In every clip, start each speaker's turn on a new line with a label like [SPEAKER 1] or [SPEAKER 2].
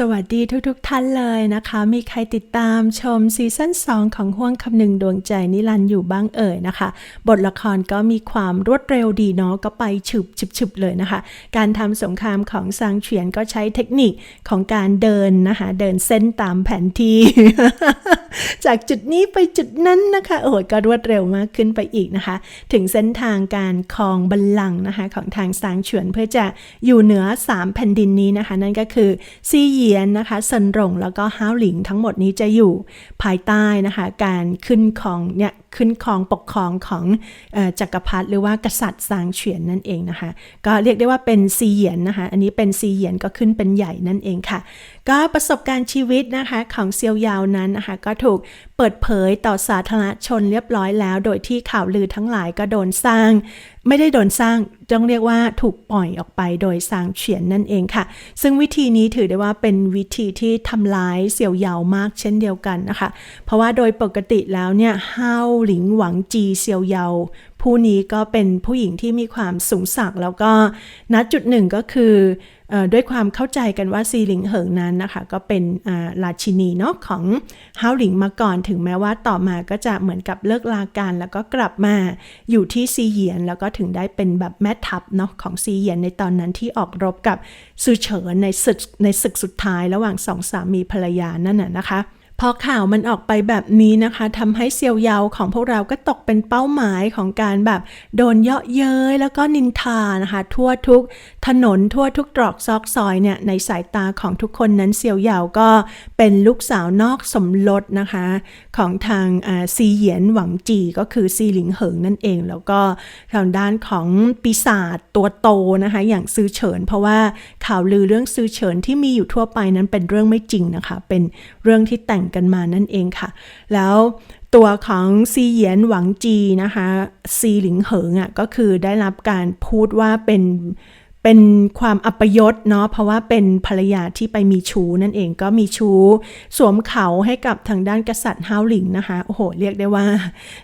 [SPEAKER 1] สวัสดีทุกๆทท่านเลยนะคะ มีใครติดตามชมซีซั่น2 ของห่วงคำหนึ่งดวงใจนิรันด์อยู่บ้างเอ่ยนะคะ บทละครก็มีความรวดเร็วดีเนาะก็ไปฉุบฉุบๆเลยนะคะ การทำสงครามของซางเฉียนก็ใช้เทคนิคของการเดินนะคะ เดินเส้นตามแผนที่ จากจุดนี้ไปจุดนั้นนะคะโอ้ยก็รวดเร็วมากขึ้นไปอีกนะคะ ถึงเส้นทางการครองบัลลังก์นะคะของทางซางเฉียนเพื่อจะอยู่เหนือ3แผ่นดินนี้นะคะ นั่นก็คือซีเหยียนนะคะเซินหลงแล้วก็ฮาวหลิงทั้งหมดนี้จะอยู่ภายใต้นะคะการขึ้นของเนี่ยขึ้นครองปกครองของออจักรพรรดิหรือว่ากษัตริย์ซางเฉียนนั่นเองนะคะ ก็เรียกได้ว่าเป็นซีเหยียนนะคะ อันนี้เป็นซีเหยียนก็ขึ้นเป็นใหญ่นั่นเองค่ะ ก็ประสบการณ์ชีวิตนะคะของเซียวยาวนั้นนะคะ ก็ถูกเปิดเผยต่อสาธารณชนเรียบร้อยแล้ว โดยที่ข่าวลือทั้งหลายก็โดนสร้าง ไม่ได้โดนสร้างต้องเรียกว่าถูกปล่อยออกไปโดยซางเฉียนนั่นเองค่ะ ซึ่งวิธีนี้ถือได้ว่าเป็นวิธีที่ทำร้ายเสี่ยวเยามากเช่นเดียวกันนะคะ เพราะว่าโดยปกติแล้วเนี่ยห้าวหลิงหวังจีเซียวเยาผู้นี้ก็เป็นผู้หญิงที่มีความสูงสักแล้วก็ณจุดหนึ่งก็คือ ด้วยความเข้าใจกันว่าซีหลิงเหิงนั้นนะคะก็เป็นราชินีเนาะของฮาวหลิงมาก่อนถึงแม้ว่าต่อมาก็จะเหมือนกับเลิกลาการแล้วก็กลับมาอยู่ที่ซีเหยียน แล้วก็ถึงได้เป็นแบบแม่ทัพเนาะของซีเหยียนในตอนนั้นที่ออกรบกับซูเฉินในศึกในศึกสุดท้ายระหว่างสองสามีภรรยานั่นน่ะนะคะ พอข่าวมันออกไปแบบนี้นะคะทำให้เซียวยาวของพวกเราก็ตกเป็นเป้าหมายของการแบบโดนเยาะเย้ยแล้วก็นินทานะคะ ทั่วทุกถนนทั่วทุกตรอกซอกซอยเนี่ยในสายตาของทุกคนนั้นเซียวยาวก็เป็นลูกสาวนอกสมรสนะคะ ของทางซีเหยียนหวังจีก็คือซีหลิงเหิงนั่นเอง แล้วก็ทางด้านของปีศาจตัวโตนะคะอย่างซือเฉิน เพราะว่าข่าวลือเรื่องซือเฉินที่มีอยู่ทั่วไปนั้นเป็นเรื่องไม่จริงนะคะ เป็นเรื่องที่แต่งกันมานั่นเองค่ะ แล้วตัวของซีเหยียนหวังจีนะคะซีหลิงเหิงอะก็คือได้รับการพูดว่าเป็น เป็นความอัปยศเนาะเพราะว่าเป็นภรรยาที่ไปมีชู้นั่นเองก็มีชู้ สวมเขาให้กับทางด้านกษัตริย์ฮาวหลิงนะคะโอ้โหเรียกได้ว่า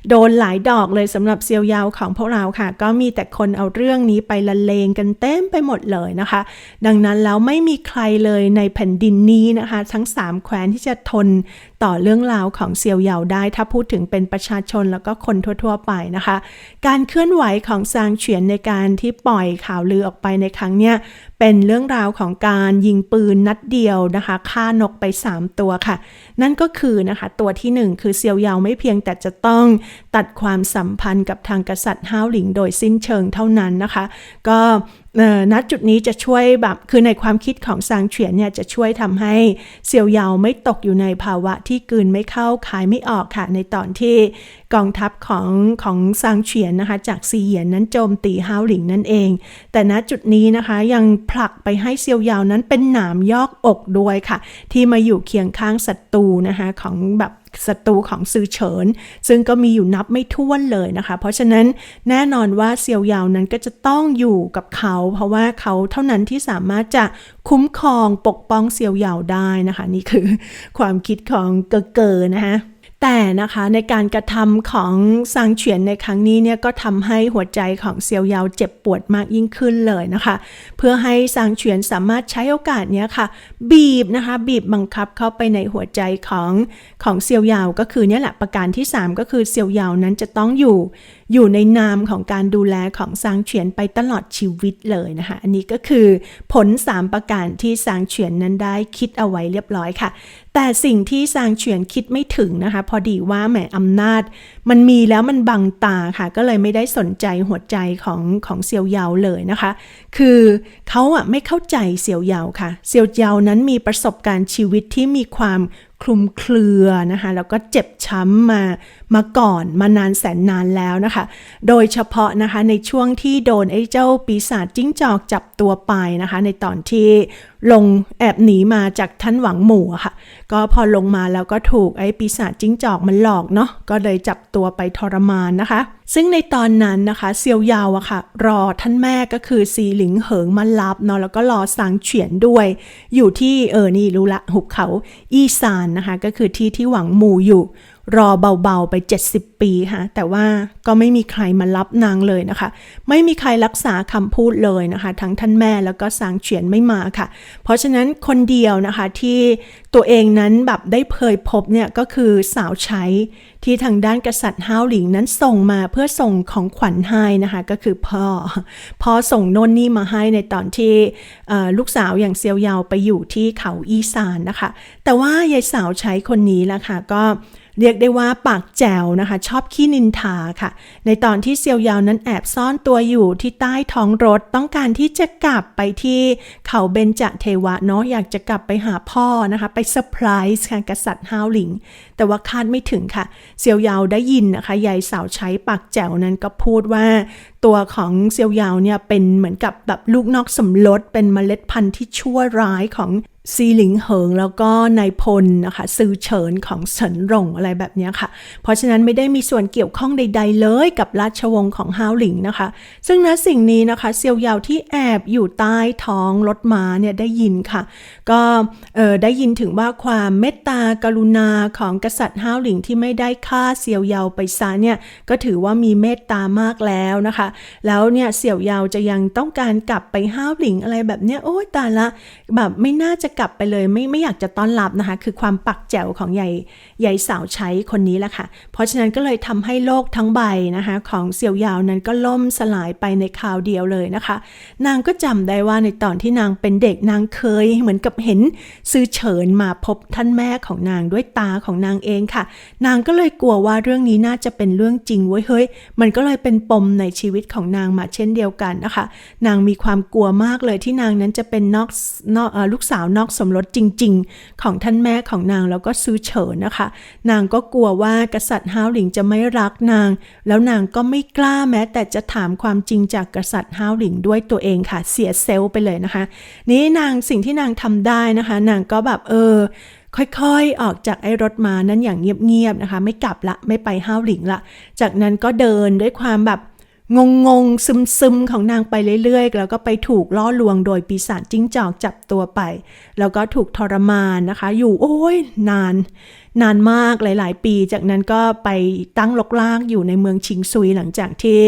[SPEAKER 1] โดนหลายดอกเลยสำหรับเซียวยาวของพวกเราค่ะ ก็มีแต่คนเอาเรื่องนี้ไปละเลงกันเต็มไปหมดเลยนะคะ ดังนั้นแล้วไม่มีใครเลยในแผ่นดินนี้นะคะ ทั้ง 3 แคว้นที่จะทนต่อเรื่องราวของเซียวยาวได้ ถ้าพูดถึงเป็นประชาชนแล้วก็คนทั่ว ๆ ไปนะคะ การเคลื่อนไหวของซางเฉียนในการที่ปล่อยข่าวลือออกไปในครั้งเนี้ย เป็นเรื่องราวของการยิงปืนนัดเดียวนะคะฆ่านกไป 3 ตัวค่ะ นั่นก็คือนะคะตัวที่ 1 คือเซียวยาวไม่เพียงแต่จะต้องตัดความสัมพันธ์กับทางกษัตริย์ฮาวหลิงโดยสิ้นเชิงเท่านั้นนะคะ ก็ณจุดนี้จะช่วยแบบคือในความคิดของซางเฉียนเนี่ยจะช่วยทำให้เซียวยาวไม่ตกอยู่ในภาวะที่กืนไม่เข้าขายไม่ออกค่ะ ในตอนที่กองทัพของของซางเฉียนนะคะ จากซีเหยียนนั้นโจมตีฮาวหลิงนั่นเอง แต่ณจุดนี้นะคะยังผลักไปให้เซียวยาวนั้นเป็นหนามยอกอกด้วยค่ะ ที่มาอยู่เคียงข้างศัตรูนะคะของแบบศัตรูของซือเฉิน ซึ่งก็มีอยู่นับไม่ถ้วนเลยนะคะ เพราะฉะนั้นแน่นอนว่าเซียวยาวนั้นก็จะต้องอยู่กับเขา เพราะว่าเขาเท่านั้นที่สามารถจะคุ้มครองปกป้องเซียวยาวได้นะคะ นี่คือความคิดของเกอเกอนะคะ แต่นะคะในการกระทำของซางเฉียนในครั้งนี้เนี่ยก็ทำให้หัวใจของเซียวยาวเจ็บปวดมากยิ่งขึ้นเลยนะคะ เพื่อให้ซางเฉียนสามารถใช้โอกาสนี้ค่ะ บีบนะคะบีบบังคับเข้าไปในหัวใจของของเซียวยาวก็คือเนี่ยแหละประการที่ 3 ก็คือเซียวยาวนั้นจะต้องอยู่ อยู่ในนามของการดูแลของซางเฉียนไปตลอดชีวิตเลยนะคะอันนี้ก็คือผล 3 ประการที่ซางเฉียนนั้นได้คิดเอาไว้เรียบร้อยค่ะ แต่สิ่งที่ซางเฉียนคิดไม่ถึงนะคะ พอดีว่าแหมอำนาจ มันมีแล้วมันบังตาค่ะ ก็เลยไม่ได้สนใจหัวใจของของเซียวเยาเลยนะคะ คือเขาอะไม่เข้าใจเซียวเยาค่ะ เซียวเยานั้นมีประสบการณ์ชีวิตที่มีความ คลุมเครือนะคะแล้วก็เจ็บช้ำมามาก่อนมานานแสนนานแล้วนะคะ โดยเฉพาะนะคะในช่วงที่โดนไอ้เจ้าปีศาจจิ้งจอกจับตัวไปนะคะ ในตอนที่ ลงแอบหนีมาจากท่านหวังหมู่ค่ะ ก็พอลงมาแล้วก็ถูกไอ้ปีศาจจิ้งจอกมันหลอกเนาะก็เลยจับตัวไปทรมานนะคะ ซึ่งในตอนนั้นนะคะเซียวยาวอะค่ะ รอท่านแม่ก็คือซีหลิงเหิงมารับเนาะแล้วก็รอสางเฉียนด้วย อยู่ที่เออนี่รู้ละหุบเขาอีซานนะคะ ก็คือที่ที่หวังหมู่อยู่ รอเบาๆไป 70 ปีค่ะแต่ว่าก็ไม่มีใครมารับนางเลยนะคะ ไม่มีใครรักษาคำพูดเลยนะคะ ทั้งท่านแม่แล้วก็สางเฉียนไม่มาค่ะ เพราะฉะนั้นคนเดียวนะคะที่ตัวเองนั้นแบบได้เคยพบเนี่ยก็คือสาวใช้ที่ทางด้านกษัตริย์ฮาวหลิงนั้นส่งมาเพื่อส่งของขวัญให้นะคะ ก็คือพ่อพ่อส่งโน่นนี่มาให้ในตอนที่ลูกสาวอย่างเซียวยาวไปอยู่ที่เขาอีสานนะคะ แต่ว่ายายสาวใช้คนนี้ละค่ะก็ เรียกได้ว่าปากแจ๋วนะคะ ชอบขี้นินทาค่ะ ในตอนที่เซียวยาวนั้นแอบซ่อนตัวอยู่ที่ใต้ท้องรถต้องการที่จะกลับไปที่เขาเบญจเทวะเนาะอยากจะกลับไปหาพ่อนะคะ ไปเซอร์ไพรส์ค่ะกษัตริย์ฮาวหลิง แต่ว่าคาดไม่ถึงค่ะ เซียวยาวได้ยินนะคะยายสาวใช้ปากแจ๋วนั้นก็พูดว่า ตัวของเซียวยาวเนี่ยเป็นเหมือนกับแบบลูกนอกสมรสเป็นเมล็ดพันธุ์ที่ชั่วร้ายของ ซีหลิงเหิงแล้วก็นายพลนะคะซือเฉินของเฉินหลงอะไรแบบนี้ค่ะ เพราะฉะนั้นไม่ได้มีส่วนเกี่ยวข้องใด ๆ เลยกับราชวงศ์ของฮาวหลิงนะคะ ซึ่งณสิ่งนี้นะคะเซียวยาวที่แอบอยู่ใต้ท้องรถม้าเนี่ยได้ยินค่ะ ก็ได้ยินถึงว่าความเมตตากรุณาของกษัตริย์ฮาวหลิงที่ไม่ได้ฆ่าเซียวยาวไปซะเนี่ยก็ถือว่ามีเมตตามากแล้วนะคะ แล้วเนี่ยเสี่ยวยาวจะยังต้องการกลับไปห้าวหลิงอะไรแบบเนี้ยโอ้ยตายละแบบไม่น่าจะกลับไปเลยไม่ไม่อยากจะต้อนรับนะคะ คือความปักแจ๋วของใหญ่ใหญ่สาวใช้คนนี้แหละค่ะ เพราะฉะนั้นก็เลยทำให้โลกทั้งใบนะคะ ของเสี่ยวยาวนั้นก็ล่มสลายไปในคราวเดียวเลยนะคะ นางก็จำได้ว่าในตอนที่นางเป็นเด็กนางเคย เหมือนกับเห็นซื้อเฉินมาพบท่านแม่ของนางด้วยตาของนางเองค่ะ นางก็เลยกลัวว่าเรื่องนี้น่าจะเป็นเรื่องจริงเว้ยเฮ้ยมันก็เลยเป็นปมในชีวิตของนางมาเช่นเดียวกันนะคะ นางมีความกลัวมากเลยที่นางนั้นจะเป็นนอกนอกเออลูกสาวนอกสมรสจริง ๆ ของท่านแม่ของนางแล้วก็ซื้อเฉินนะคะ นางก็กลัวว่ากษัตริย์ฮาวหลิงจะไม่รักนาง แล้วนางก็ไม่กล้าแม้ แต่จะถามความจริงจากกษัตริย์ฮาวหลิงด้วยตัวเองค่ะ เสียเซลล์ไปเลยนะคะ นี่นางสิ่งที่นางทำได้นะคะ นางก็แบบเออค่อยๆ ออกจากไอ้รถมานั้นอย่างเงียบๆนะคะ ไม่กลับละไม่ไปห้าวหลิงละ จากนั้นก็เดินด้วยความแบบ งงๆซึมๆของนางไปเรื่อยๆ แล้วก็ไปถูกล่อลวงโดยปีศาจจิ้งจอกจับตัวไป แล้วก็ถูกทรมานนะคะ อยู่โอ้ยนาน นานมากหลายๆ ปี จากนั้นก็ไปตั้งลกลากอยู่ในเมืองชิงซุยหลังจากที่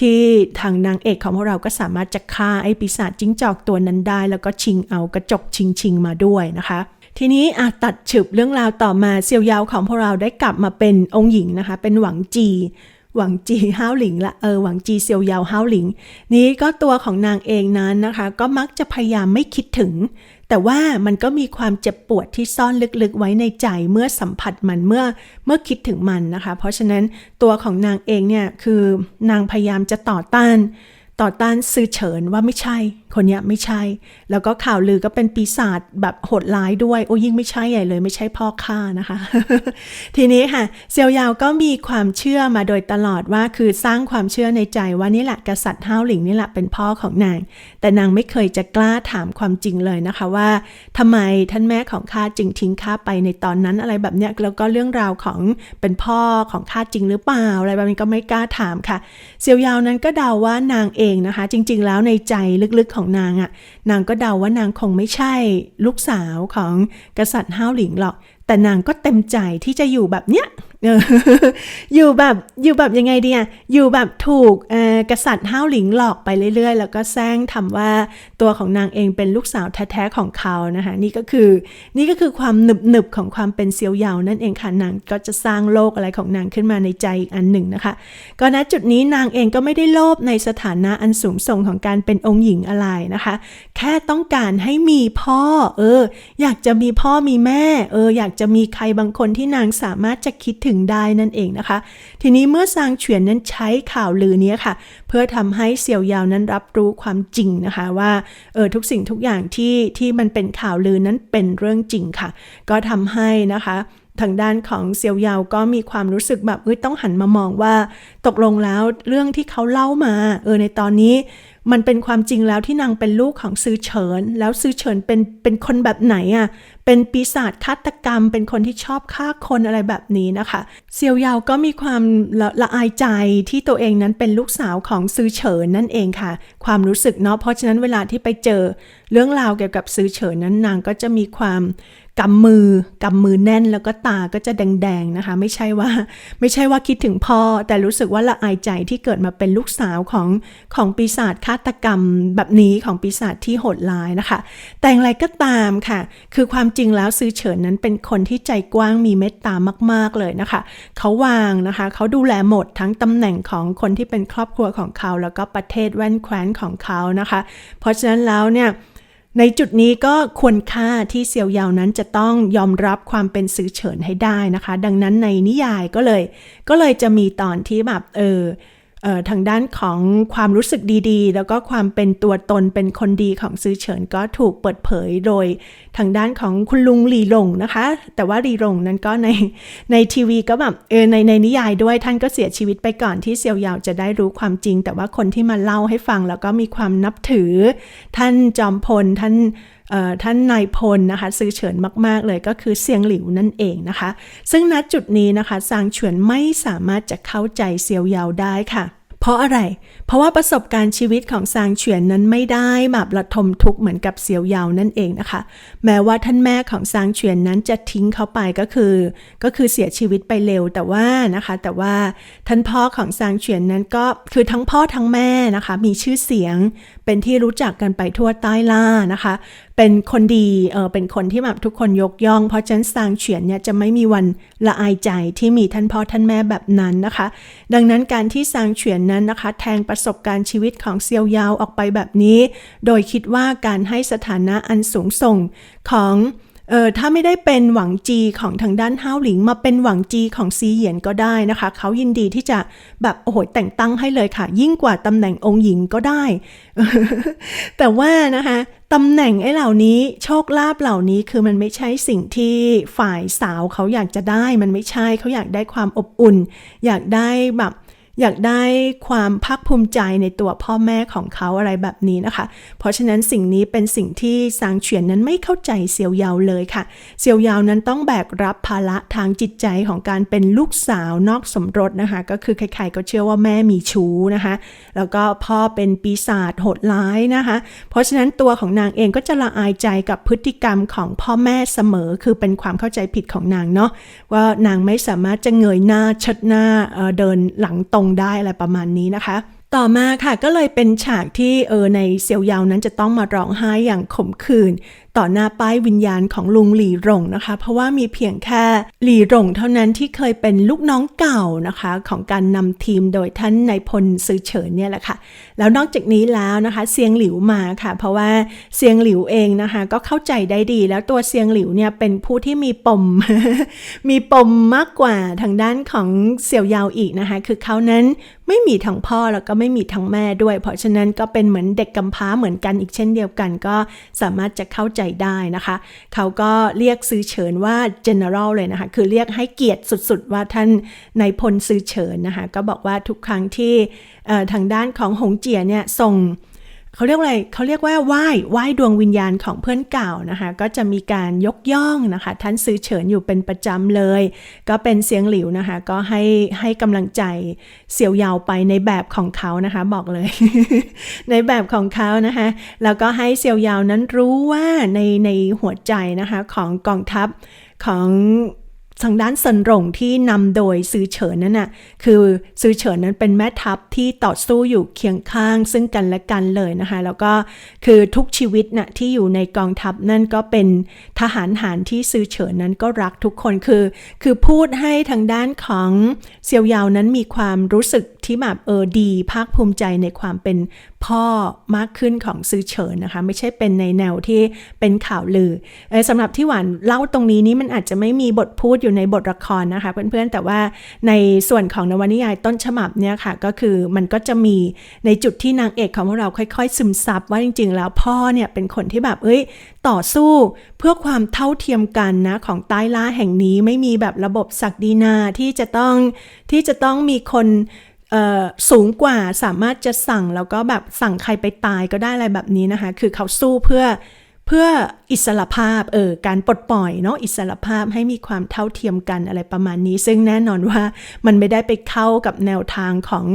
[SPEAKER 1] ที่ทางนางเอกของพวกเราก็สามารถจะฆ่าไอ้ปีศาจจิ้งจอกตัวนั้นได้ แล้วก็ชิงเอากระจกชิงชิงมาด้วยนะคะทีนี้อาตัดฉึบเรื่องราวต่อมาเซียวยาวของพวกเราได้กลับมาเป็นองค์หญิงนะคะ เป็นหวังจี หวังจีห้าวหลิงละเออหวังจีเซียวยาวห้าวหลิง นี้ก็ตัวของนางเองนั้นนะคะ ก็มักจะพยายามไม่คิดถึง แต่ว่ามันก็มีความเจ็บปวดที่ซ่อนลึกๆไว้ในใจเมื่อสัมผัสมันเมื่อเมื่อคิดถึงมันนะคะ เพราะฉะนั้นตัวของนางเองเนี่ยคือนางพยายามจะต่อต้าน ต่อต้านซื้อเฉินว่าไม่ใช่ คนเนี้ยไม่ใช่ แล้วก็ข่าวลือก็เป็นปีศาจแบบโหดร้ายด้วย โอ้ยิ่งไม่ใช่ใหญ่เลย ไม่ใช่พ่อข้านะคะ ทีนี้ค่ะเซียวยาวก็มีความเชื่อมาโดยตลอดว่าคือสร้างความเชื่อในใจว่านี่แหละกษัตริย์ห้าวหลิงนี่แหละเป็นพ่อของนาง แต่นางไม่เคยจะกล้าถามความจริงเลยนะคะว่าทำไมท่านแม่ของข้าจึงทิ้งข้าไปในตอนนั้นอะไรแบบเนี้ยแล้วก็เรื่องราวของเป็นพ่อของข้าจริงหรือเปล่าอะไรแบบนี้ก็ไม่กล้าถามค่ะ เซียวยาวนั้นก็เดาว่านางเองนะคะ จริงๆ แล้วในใจลึกๆของนางอะ่ะ นางก็เดาว่านางคงไม่ใช่ ลูกสาวของกษัตริย์ห้าวหลิงหรอก แต่นางก็เต็มใจที่จะอยู่แบบเนี้ย อยู่แบบอยู่แบบยังไงดีอะอยู่แบบถูกกษัตริย์ห้าวหลิงหลอกไปเรื่อย ๆ แล้วก็แซงทำว่าตัวของนางเองเป็นลูกสาวแท้ๆของเขานะคะนี่ก็คือนี่ก็คือความหนึบหนึบๆของความเป็นเซียวยาวนั่นเองค่ะนางก็จะสร้างโลกอะไรของนางขึ้นมาในใจอีกอันหนึ่งนะคะ ก็ณจุดนี้นางเองก็ไม่ได้โลภในสถานะอันสูงส่งของการเป็นองค์หญิงอะไรนะคะ แค่ต้องการให้มีพ่อ เออ อยากจะมีพ่อมีแม่ เออ อยากจะมีใครบางคนที่นางสามารถจะคิดถึงได้นั่นเองนะคะ ทีนี้เมื่อซางเฉียนนั้นใช้ข่าวลือเนี้ยค่ะ เพื่อทำให้เสี่ยวยาวนั้นรับรู้ความจริงนะคะว่าเออทุกสิ่งทุกอย่างที่ที่มันเป็นข่าวลือนั้นเป็นเรื่องจริงค่ะ ก็ทำให้นะคะทางด้านของเซียวยาวก็มีความรู้สึกแบบเอ้ยต้องหันมามองว่า ตกลงแล้วเรื่องที่เขาเล่ามาเออในตอนนี้ มันเป็นความจริงแล้วที่นางเป็นลูกของซื้อเฉิน แล้วซื้อเฉินเป็นเป็นคนแบบไหนอะ่ะ เป็นปีศาจฆาตกรรม เป็นคนที่ชอบฆ่าคนอะไรแบบนี้นะคะ เซียวยาวก็มีความละละอายใจที่ตัวเองนั้นเป็นลูกสาวของซื้อเฉินนั่นเองค่ะ ความรู้สึกเนาะ เพราะฉะนั้นเวลาที่ไปเจอ เรื่องราวเกี่ยวกับซื้อเฉินนั้นนางก็จะมีความ กำมือกำมือแน่นแล้วก็ตาก็จะแดงๆนะคะ ไม่ใช่ว่า ไม่ใช่ว่าคิดถึงพ่อ แต่รู้สึกว่าละอายใจที่เกิดมาเป็นลูกสาวของของปีศาจฆาตกรรม แบบนี้ของปีศาจที่โหดร้ายนะคะ แต่อย่างไรก็ตามค่ะ คือความจริงแล้วซื้อเฉินนั้นเป็นคนที่ใจกว้างมีเมตตามาก ๆเลยนะคะ เขาวางนะคะเขาดูแลหมดทั้งตำแหน่งของคนที่เป็นครอบครัวของเขา แล้วก็ประเทศแว่นแคว้นของเขานะคะ เพราะฉะนั้นแล้วเนี่ย ในจุดนี้ก็ควรค่าที่เซียวยาวนั้นจะต้องยอมรับความเป็นซื้อเฉินให้ได้นะคะ ดังนั้นในนิยายก็เลย ก็เลยจะมีตอนที่แบบเออเอ่อ ทางด้านของความรู้สึกดีๆ แล้วก็ความเป็นตัวตนเป็นคนดีของซื้อเฉินก็ถูกเปิดเผยโดยทางด้านของคุณลุงหลีหลงนะคะ แต่ว่าหลีหลงนั้นก็ในในทีวีก็แบบเออในในนิยายด้วยท่านก็เสียชีวิตไปก่อนที่เซียวยาวจะได้รู้ความจริง แต่ว่าคนที่มาเล่าให้ฟังแล้วก็มีความนับถือ ท่านจอมพลท่านท่านนายพลนะคะซื้อเฉินมาก ๆ เลยก็คือเซียงหลิวนั่นเองนะคะ ซึ่งณจุดนี้นะคะซางเฉินไม่สามารถจะเข้าใจเซียวยาวได้ค่ะเพราะอะไร เพราะว่าประสบการณ์ชีวิตของซางเฉียนนั้นไม่ได้แบบระทมทุกข์เหมือนกับเซียวยาวนั่นเองนะคะ แม้ว่าท่านแม่ของซางเฉียนนั้นจะทิ้งเขาไปก็คือ ก็คือเสียชีวิตไปเร็วแต่ว่านะคะ แต่ว่าท่านพ่อของซางเฉียนนั้นก็คือทั้งพ่อทั้งแม่นะคะ มีชื่อเสียง เป็นที่รู้จักกันไปทั่วใต้ล่านะคะ เป็นคนดีเออเป็นคนที่แบบทุกคนยกย่อง เพราะฉะนั้นซางเฉียนเนี่ยจะไม่มีวันละอายใจที่มีท่านพ่อท่านแม่แบบนั้นนะคะ ดังนั้นการที่ซางเฉียนนั้นนะคะ แทงประสบการณ์ชีวิตของเซียวยาวออกไปแบบนี้ โดยคิดว่าการให้สถานะอันสูงส่งของ เออถ้าไม่ได้เป็นหวังจีของทางด้านห้าวหลิง มาเป็นหวังจีของซีเหยียนก็ได้นะคะ เขายินดีที่จะแบบโอ้โหแต่งตั้งให้เลยค่ะ ยิ่งกว่าตำแหน่งองค์หญิงก็ได้ แต่ว่านะคะตำแหน่งไอ้เหล่านี้โชคลาภเหล่านี้คือมันไม่ใช่สิ่งที่ฝ่ายสาวเขาอยากจะได้ มันไม่ใช่เขาอยากได้ความอบอุ่น อยากได้แบบ อยากได้ความภาคภูมิใจในตัวพ่อแม่ของเขาอะไรแบบนี้นะคะ เพราะฉะนั้นสิ่งนี้เป็นสิ่งที่ซางเฉียนนั้นไม่เข้าใจเซียวยาวเลยค่ะ เซียวยาวนั้นต้องแบกรับภาระทางจิตใจของการเป็นลูกสาวนอกสมรสนะคะ ก็คือใครๆก็เชื่อว่าแม่มีชู้นะคะ แล้วก็พ่อเป็นปีศาจโหดร้ายนะคะ เพราะฉะนั้นตัวของนางเองก็จะละอายใจกับพฤติกรรมของพ่อแม่เสมอ คือเป็นความเข้าใจผิดของนางเนาะว่านางไม่สามารถจะเงยหน้าชดหน้าเเดินหลังตรงได้อะไรประมาณนี้นะคะ ต่อมาค่ะก็เลยเป็นฉากที่เออในเซียวยาวนั้นจะต้องมาร้องไห้อย่างขมขื่น ต่อหน้าป้ายวิญญาณของลุงหลีหลงนะคะ เพราะว่ามีเพียงแค่หลีหลงเท่านั้นที่เคยเป็นลูกน้องเก่านะคะ ของการนำทีมโดยท่านนายพลซือเฉินเนี่ยแหละค่ะ แล้วนอกจากนี้แล้วนะคะเซียงหลิวมาค่ะ เพราะว่าเซียงหลิวเองนะคะ ก็เข้าใจได้ดี แล้วตัวเซียงหลิวเนี่ยเป็นผู้ที่มีปม มีปมมากกว่าทางด้านของเสี่ยวยาวอีกนะคะ คือเขานั้นไม่มีทั้งพ่อแล้วก็ไม่มีทั้งแม่ด้วย เพราะฉะนั้นก็เป็นเหมือนเด็กกำพร้าเหมือนกันอีกเช่นเดียวกัน ก็สามารถจะเข้าใจได้นะคะ เขาก็เรียกซื้อเฉินว่า general เลยนะคะ คือเรียกให้เกียรติสุดๆ ว่าท่านนายพลซื้อเฉินนะคะ ก็บอกว่าทุกครั้งที่ทางด้านของหงเจียเนี่ยส่ง เขาเรียกว่าอะไรเขาเรียกว่าไหว้ไหว้ดวงวิญญาณของเพื่อนเก่านะคะ ก็จะมีการยกย่องนะคะ ท่านซื้อเฉินอยู่เป็นประจำเลย ก็เป็นเสียงหลิวนะคะ ก็ให้ให้กำลังใจเสี่ยวยาวไปในแบบของเขานะคะ บอกเลย ในแบบของเขานะคะ แล้วก็ให้เสี่ยวยาวนั้นรู้ว่าในในหัวใจนะคะของกองทัพของ ทางด้านเซินหลงที่นำโดยซือเฉินนั่นน่ะคือซือเฉินนั้นเป็นแม่ทัพที่ต่อสู้อยู่เคียงข้างซึ่งกันและกันเลยนะคะแล้วก็คือทุกชีวิตน่ะที่อยู่ในกองทัพนั่นก็เป็นทหารหารที่ซือเฉินนั้นก็รักทุกคนคือ คือพูดให้ทางด้านของเซียวยาวนั้นมีความรู้สึก ที่แบบเออดีภาคภูมิใจในความเป็นพ่อมากขึ้นของซื้อเฉินนะคะ ไม่ใช่เป็นในแนวที่เป็นข่าวลืออสำหรับที่หวานเล่าตรงนี้นี่มันอาจจะไม่มีบทพูดอยู่ในบทละครนะคะ เพื่อนๆแต่ว่าในส่วนของนวนิยายต้นฉบับเนี่ยค่ะ ก็คือมันก็จะมีในจุดที่นางเอกของพวกเราค่อย ๆ ซึมซับว่าจริง ๆ แล้วพ่อเนี่ยเป็นคนที่แบบเอ้ยต่อสู้เพื่อความเท่าเทียมกันนะของใต้ล่าแห่งนี้ไม่มีแบบระบบศักดินาที่จะต้องที่จะต้องมีคน สูงกว่าสามารถจะสั่งแล้วก็แบบสั่งใครไปตายก็ได้อะไรแบบนี้นะคะ คือเขาสู้เพื่อเพื่ออิสรภาพเออการปลดปล่อยเนาะอิสรภาพให้มีความเท่าเทียมกันอะไรประมาณนี้ ซึ่งแน่นอนว่ามันไม่ได้ไปเข้ากับแนวทางของ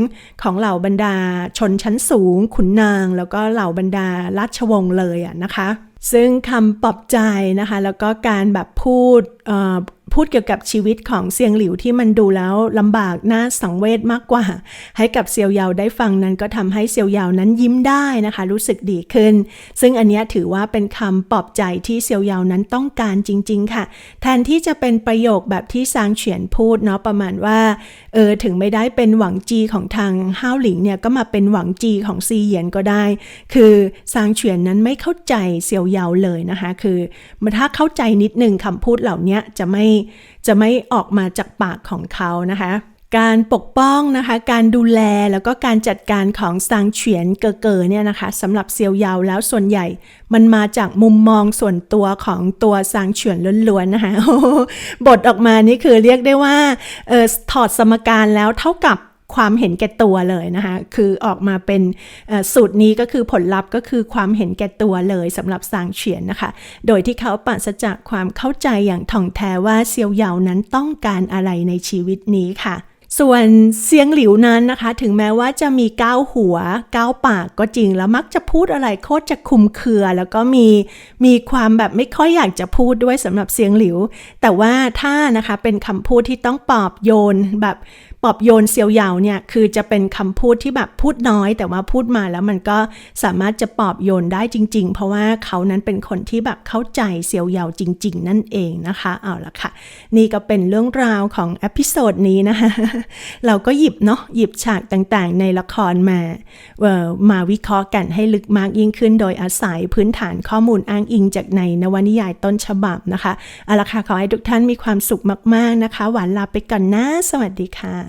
[SPEAKER 1] ของเหล่าบรรดาชนชั้นสูง ขุนนาง แล้วก็เหล่าบรรดาราชวงศ์เลยอะนะคะ ซึ่งคำปลอบใจนะคะ แล้วก็การแบบพูดอ พูดเกี่ยวกับชีวิตของเซียงหลิวที่มันดูแล้วลำบากน่าสังเวชมากกว่า ให้กับเซียวเยาได้ฟังนั้นก็ทำให้เซียวเยานั้นยิ้มได้นะคะ รู้สึกดีขึ้น ซึ่งอันนี้ถือว่าเป็นคำปลอบใจที่เซียวเยานั้นต้องการจริง ๆ ค่ะ แทนที่จะเป็นประโยคแบบที่ซางเฉียนพูดเนาะประมาณว่าเออถึงไม่ได้เป็นหวังจีของทางห้าวหลิงเนี่ยก็มาเป็นหวังจีของซีเหยียนก็ได้ คือซางเฉียนนั้นไม่เข้าใจเซียวเยาเลยนะคะ คือมันถ้าเข้าใจนิดนึงคำพูดเหล่านี้จะไม่จะไม่ออกมาจากปากของเขานะคะ การปกป้องนะคะ การดูแลแล้วก็การจัดการของซางเฉียนเกอเกอเนี่ยนะคะสำหรับเซียวยาวแล้วส่วนใหญ่ มันมาจากมุมมองส่วนตัวของตัวซางเฉียนล้วนๆนะคะบทออกมานี่คือเรียกได้ว่าออถอดสมการแล้วเท่ากับ ความเห็นแก่ตัวเลยนะคะคือออกมาเป็นสูตรนี้ก็คือผลลัพธ์ก็คือความเห็นแก่ตัวเลยสำหรับซางเฉียนนะคะ โดยที่เขาปราศจากความเข้าใจอย่างถ่องแท้ว่าเซียวเหยานั้นต้องการอะไรในชีวิตนี้ค่ะส่วนเสียงหลิวนั้นนะคะ ถึงแม้ว่าจะมีก้าวหัวก้าวปากก็จริง แล้วมักจะพูดอะไรโคตรจะคุมเครือ แล้วก็มีมีความแบบไม่ค่อยอยากจะพูดด้วยสำหรับเสียงหลิว แต่ว่าถ้านะคะเป็นคำพูดที่ต้องปอบโยนแบบ ปอบโยนเซียวเยาเนี่ยคือจะเป็นคำพูดที่แบบพูดน้อย แต่ว่าพูดมาแล้วมันก็สามารถจะปอบโยนได้จริง ๆ เพราะว่าเขานั้นเป็นคนที่แบบเข้าใจเซียวเยาจริง ๆ นั่นเองนะคะเอาละค่ะ นี่ก็เป็นเรื่องราวของอพิโซดนี้นะคะเราก็หยิบเนาะหยิบฉากต่างๆ ในละครมาเอ่อมาวิเคราะห์กันให้ลึกมากยิ่งขึ้น โดยอาศัยพื้นฐานข้อมูลอ้างอิงจากในนวนิยายต้นฉบับนะคะเอาละค่ะขอให้ทุกท่านมีความสุขมาก ๆนะคะ หวานลาไปก่อนนะ สวัสดีค่ะ